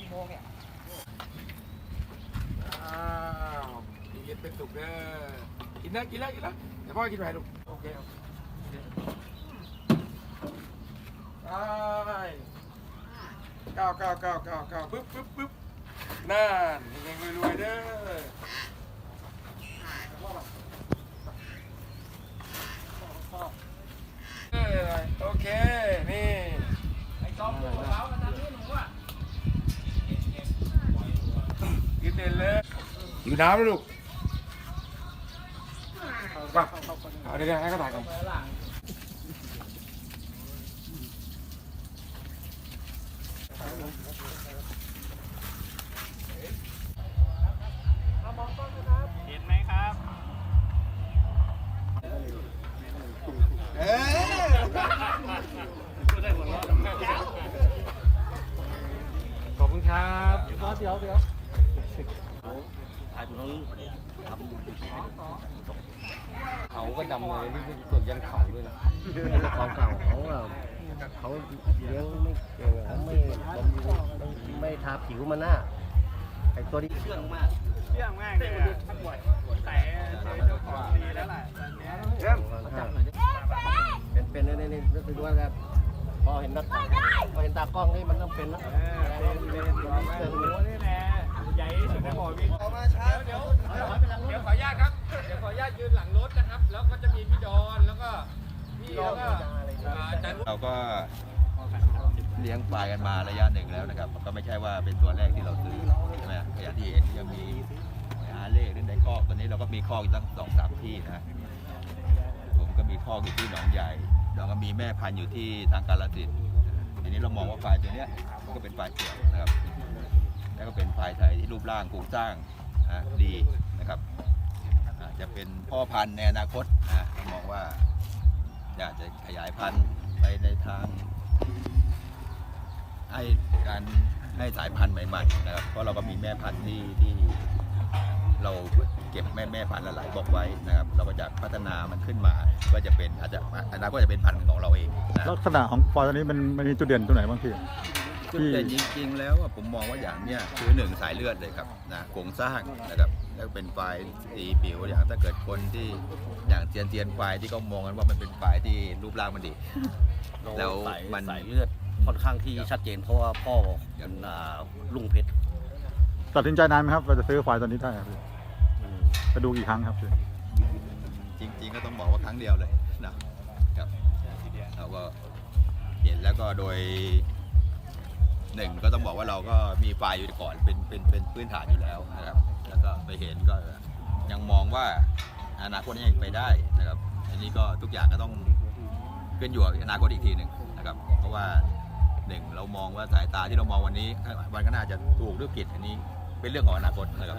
กี่โมงเนี่ยอ้าวเย็นเป็นสุกเด้อกินนะกินแล้วกินแล้วเดี๋ยวพ่อกินไปลูกโอเคโอเคไปเก้าเก้าเก้าเก้าเก้าปึ๊บปึ๊บปึ๊บนั่นยังรวยๆเด้อเออโอเค นี่ ไอ้จอมตัวเขามันทำให้หนูอะ กินเด่นเลย อยู่น้ำแล้วลูกไปเอาเดี๋ยวๆให้เขาถ่ายก่อนหลังเห็นไหมครับ เอ้ขอบคุณครับ เดี๋ยวเดี๋ยว เดี๋ยวเขาก็ดำเลยนี่เป็นส่วนยันเขาด้วยนะเของเก่าเขาอะเขาเลี้ยงไม่เก่งอะเขาไม่ไม่ไม่ทาผิวมันหน่ะไอตัวนี้เชื่องมากเรื่องมากเลยอะถ้าปวดแต่เจ้าของดีแล้วล่ะตอนเนี้ยเป็นเป็นนี่นี่รู้สึกว่าแบบพอเห็นนักพอเห็นตากล้องนี่มันต้องเป็นนะเจะมีพี่ดอนแล้วก็พี่แล้วก็อาจารย์เราก็เลี้ยงควายกันมาระยะหนึ่งแล้วนะครับ ก็ไม่ใช่ว่าเป็นตัวแรกที่เราซื้อใช่ไหมอย่างที่เห็นยังมีอาเล่หรือในคอกตอนนี้เราก็มีคอกอยู่ตั้งสองสามที่นะ ผมก็มีคอกอยู่ที่หนองใหญ่เราก็มีแม่พันธุ์อยู่ที่ทางกาลสินธุ์อันนี้เรามองว่าควายตัวเนี้ยก็เป็นควายเขียวนะครับ แล้วก็เป็นควายไทยที่รูปร่างโครงสร้างอะดีนะครับ จะเป็นพ่อพันธุ์ในอนาคตนะเรามองว่าอยากจะขยายพันธุ์ไปในทางให้การให้สายพันธุ์ใหม่ๆนะครับเพราะเราก็มีแม่พันธุ์ที่ที่เราเก็บแม่แม่พันธุ์หลายๆบอกไว้นะครับ เราก็จะพัฒนามันขึ้นมา ก็จะเป็นอาจจะอนาคตจะเป็นพันธุ์ของเราเองนะลักษณะของฟอยตัวนี้มันมันมีจุดเด่นตรงไหนบ้างพี่ จุดเด่นจริง ๆ แล้วอะผมมองว่าอย่างเนี้ยคือหนึ่งสายเลือดเลยครับนะโครงสร้างนะครับแล้วเป็นไฟล์สีผิวอย่างถ้าเกิดคนที่อย่างเจียนเจียนไฟล์ที่เขามองกันว่ามันเป็นไฟล์ที่รูปร่างมันดี แล้วสายมัน สายเลือดค่อนข้างที่ชัดเจนเพราะว่าพ่อเป็นอ่าลุงเพชรตัดสินใจนานไหมครับเราจะซื้อควายตัวนี้ได้ครับพี่อืมไปดูกี่ครั้งครับพี่จริง ๆ ก็ต้องบอกว่าครั้งเดียวเลยนะครับเราก็เห็นแล้วก็โดย หนึ่งก็ต้องบอกว่าเราก็มีไฟล์อยู่ก่อนเป็นเป็นเป็นพื้นฐานอยู่แล้วนะครับ แล้วก็ไปเห็นก็ยังมองว่าอนาคตยังไปได้นะครับ อันนี้ก็ทุกอย่างก็ต้องขึ้นอยู่กับอนาคตอีกทีหนึ่งนะครับ เพราะว่าหนึ่งเรามองว่าสายตาที่เรามองวันนี้วันก็น่าจะถูกหรือผิดอันนี้เป็นเรื่องของอนาคตนะครับ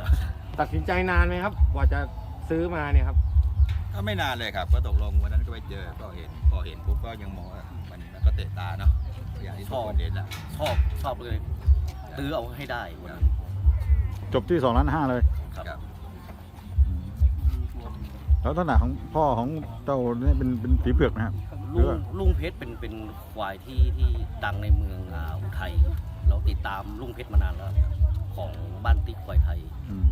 ตัดสินใจนานไหมครับ กว่าจะซื้อมาเนี่ยครับก็ไม่นานเลยครับ ก็ตกลงวันนั้นก็ไปเจอก็เห็นพอเห็นปุ๊บก็ยังมองว่ามันมันก็เตะตาเนาะ อย่างที่ทุกคนเห็นแหละชอบชอบเลยตื้อเอาให้ได้วันนั้นจบที่สองล้านห้าเลยครับแล้วลักษณะของพ่อของเจ้าเนี่ยเป็นเป็นสีเผือกนะครับหรืลุองว่าลุงเพชรเป็นเป็นควายที่ที่ดังในเมืองอ่าอุทัยเราติดตามลุงเพชรมานานแล้วของบ้านติ๊กควายไทย อืม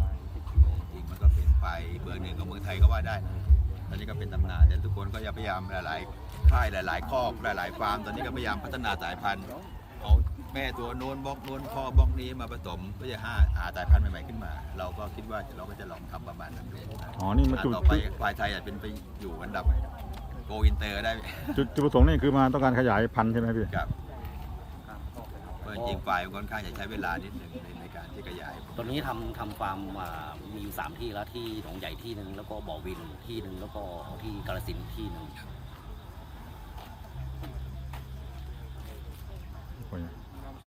จริงมันก็เป็นไฟเบอร์หนึ่งของเมืองไทยก็ว่าได้นะตอนนี้ก็เป็นตำนานแต่ทุกคนก็พยายามหลายๆ ค่ายหลาย ๆ คอกหลาย ๆ ฟาร์มตอนนี้ก็พยายามพัฒนาสายพันธุ์เอาแม่ตัวโน้นบล็อกโน้นพ่อบล็อกนี้มาผสมเพื่อจะหาหาสายพันธุ์ใหม่ ๆ ขึ้นมา เราก็คิดว่าเราก็จะลองทำประมาณนั้นดูนะอ๋อนี่มาจุดต่อไปควายไทยอาจเป็นไปอยู่อันดับโกอินเตอร์ได้จุดจุดประสงค์นี่คือมาต้องการขยายพันธุ์ใช่ไหมพี่ครับเพราะจริงๆควายมันค่อนข้างจะใช้เวลานิดหนึ่งในในการที่ขยาย ตอนนี้ทำทำฟาร์มอ่ามีอยู่สามที่แล้วที่หนองใหญ่ที่หนึ่งแล้วก็บ่อวินที่หนึ่งแล้วก็ที่กาฬสินธุ์ที่หนึ่ง понял.